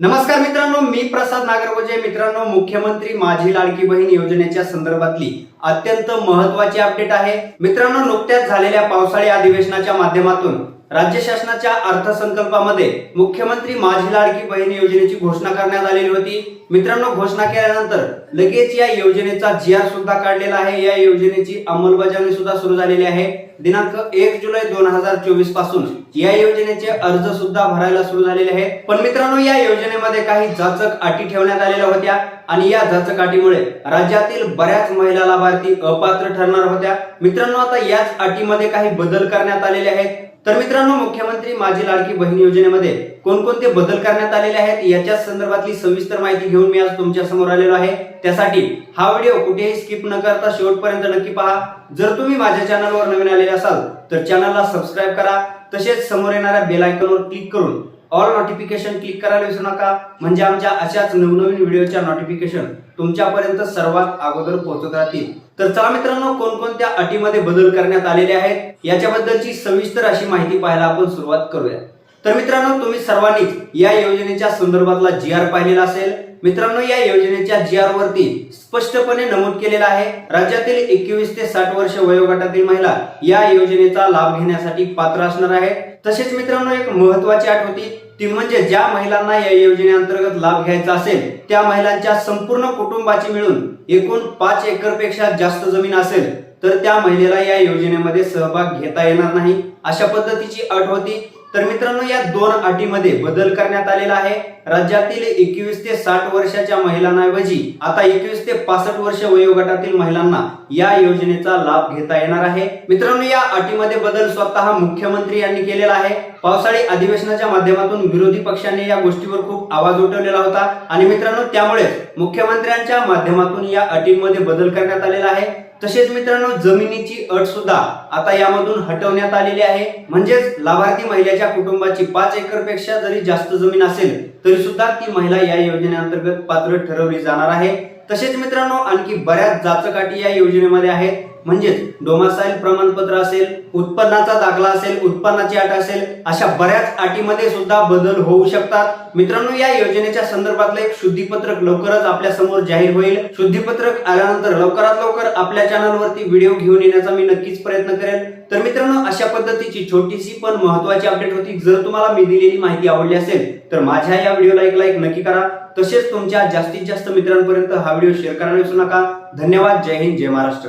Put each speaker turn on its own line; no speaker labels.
नमस्कार मित्रांनो मी प्रसाद नागरगोजे मित्रांनो मुख्यमंत्री माझी लाडकी बहीण योजनेच्या संदर्भातली अत्यंत महत्वाची अपडेट आहे. मित्रांनो नुकत्याच झालेल्या पावसाळी अधिवेशनाच्या माध्यमातून राज्य शासनाच्या अर्थसंकल्पामध्ये मुख्यमंत्री माझी लाडकी बहीण योजनेची घोषणा करण्यात आलेली होती. मित्रांनो घोषणा केल्यानंतर लगेच या योजनेचा जी आर सुद्धा काढलेला आहे. या योजनेची अंमलबजावणी सुद्धा सुरू झालेली आहे. दिनांक एक जुलै दोन हजार चोवीसपासून या योजनेचे अर्ज सुद्धा भरायला सुरू झालेले आहेत. पण मित्रांनो या योजनेमध्ये काही जाचक अटी ठेवण्यात आलेल्या होत्या आणि या जाचक अटीमुळे राज्यातील बऱ्याच महिला लाभार्थी अपात्र ठरणार होत्या. मित्रांनो आता याच अटीमध्ये काही बदल करण्यात आलेले आहेत. तर मित्रांनो मुख्यमंत्री माझी लाडकी बहीण योजनेमध्ये कोणकोणते बदल करण्यात आलेले आहेत याच्या संदर्भातली सविस्तर माहिती घेऊन मी आज तुमच्यासमोर आलेलो आहे. त्यासाठी हा व्हिडिओ कुठेही स्किप न करता शेवटपर्यंत नक्की पहा. जर तुम्ही माझ्या चॅनलवर नवीन आलेले असाल तर चॅनलला सबस्क्राईब करा. तसेच समोर येणाऱ्या बेल आयकॉनवर क्लिक करून ऑल नोटिफिकेशन क्लिक करायला विसरू नका. म्हणजे आमच्या अशाच नवनवीन व्हिडिओच्या नोटिफिकेशन तुमच्यापर्यंत सर्वात अगोदर पोहोचत राहतील. तर चला मित्रांनो कोणकोणत्या अटीमध्ये बदल करण्यात आलेले आहेत? याच्याबद्दलची सविस्तर अशी माहिती पाहायला आपण सुरुवात करूया. तर मित्रांनो तुम्ही सर्वांनीच या योजनेच्या संदर्भातला जी आर पाहिलेला असेल. मित्रांनो या योजनेच्या जी आर वरती स्पष्टपणे नमूद केलेलं आहे. राज्यातील एकवीस ते साठ वर्ष वयोगटातील महिला या योजनेचा लाभ घेण्यासाठी पात्र असणार आहे तसेच मित्रांनो एक महत्वाची अट होती. ती म्हणजे ज्या महिलांना या योजनेअंतर्गत लाभ घ्यायचा असेल त्या महिलांच्या संपूर्ण कुटुंबाची मिळून एकूण पाच एकरपेक्षा जास्त जमीन असेल तर त्या महिलेला या योजनेमध्ये सहभाग घेता येणार नाही. अशा पद्धतीची अट होती. तर मित्रांनो या दोन अटीमध्ये बदल करण्यात आलेला आहे. राज्यातील एकवीस ते साठ वर्षाच्या महिलांऐवजी आता एकवीस ते पासष्ट वर्ष वयोगटातील महिलांना या योजनेचा लाभ घेता येणार आहे. मित्रांनो या अटीमध्ये बदल स्वतः मुख्यमंत्री यांनी केलेला आहे. पावसाळी अधिवेशनाच्या माध्यमातून विरोधी पक्षांनी या गोष्टीवर खूप आवाज उठवलेला होता. आणि मित्रांनो त्यामुळे मुख्यमंत्र्यांच्या माध्यमातून या अटींमध्ये बदल करण्यात आलेला आहे. तसेच मित्रांनो जमिनीची अट सुद्धा आता यामधून हटवण्यात आलेली आहे. म्हणजेच लाभार्थी महिलेच्या कुटुंबाची पाच एकरपेक्षा जरी जास्त जमीन असेल तरी सुद्धा ती महिला या योजनेअंतर्गत पात्र ठरवली जाणार आहे. तसेच मित्रांनो आणखी बऱ्याच जाचकाठी या योजनेमध्ये आहेत. म्हणजेच डोमासाईल प्रमाणपत्र असेल उत्पन्नाचा दाखला असेल उत्पन्नाची अट असेल अशा बऱ्याच अटीमध्ये सुद्धा बदल होऊ शकतात. मित्रांनो या योजनेच्या संदर्भातलं एक शुद्धीपत्रक लवकरच आपल्यासमोर जाहीर होईल. शुद्धीपत्रक आल्यानंतर लवकरात लवकर आपल्या चॅनलवरती व्हिडिओ घेऊन येण्याचा मी नक्कीच प्रयत्न करेल तर मित्रांनो अशा पद्धतीची छोटीशी पण महत्वाची अपडेट होती. जर तुम्हाला मी दिलेली माहिती आवडली असेल तर माझ्या या व्हिडिओला एक लाईक नक्की करा. तसेच तुमच्या जास्तीत जास्त मित्रांपर्यंत हा व्हिडिओ शेअर करायला विसरू नका. धन्यवाद. जय हिंद. जय महाराष्ट्र.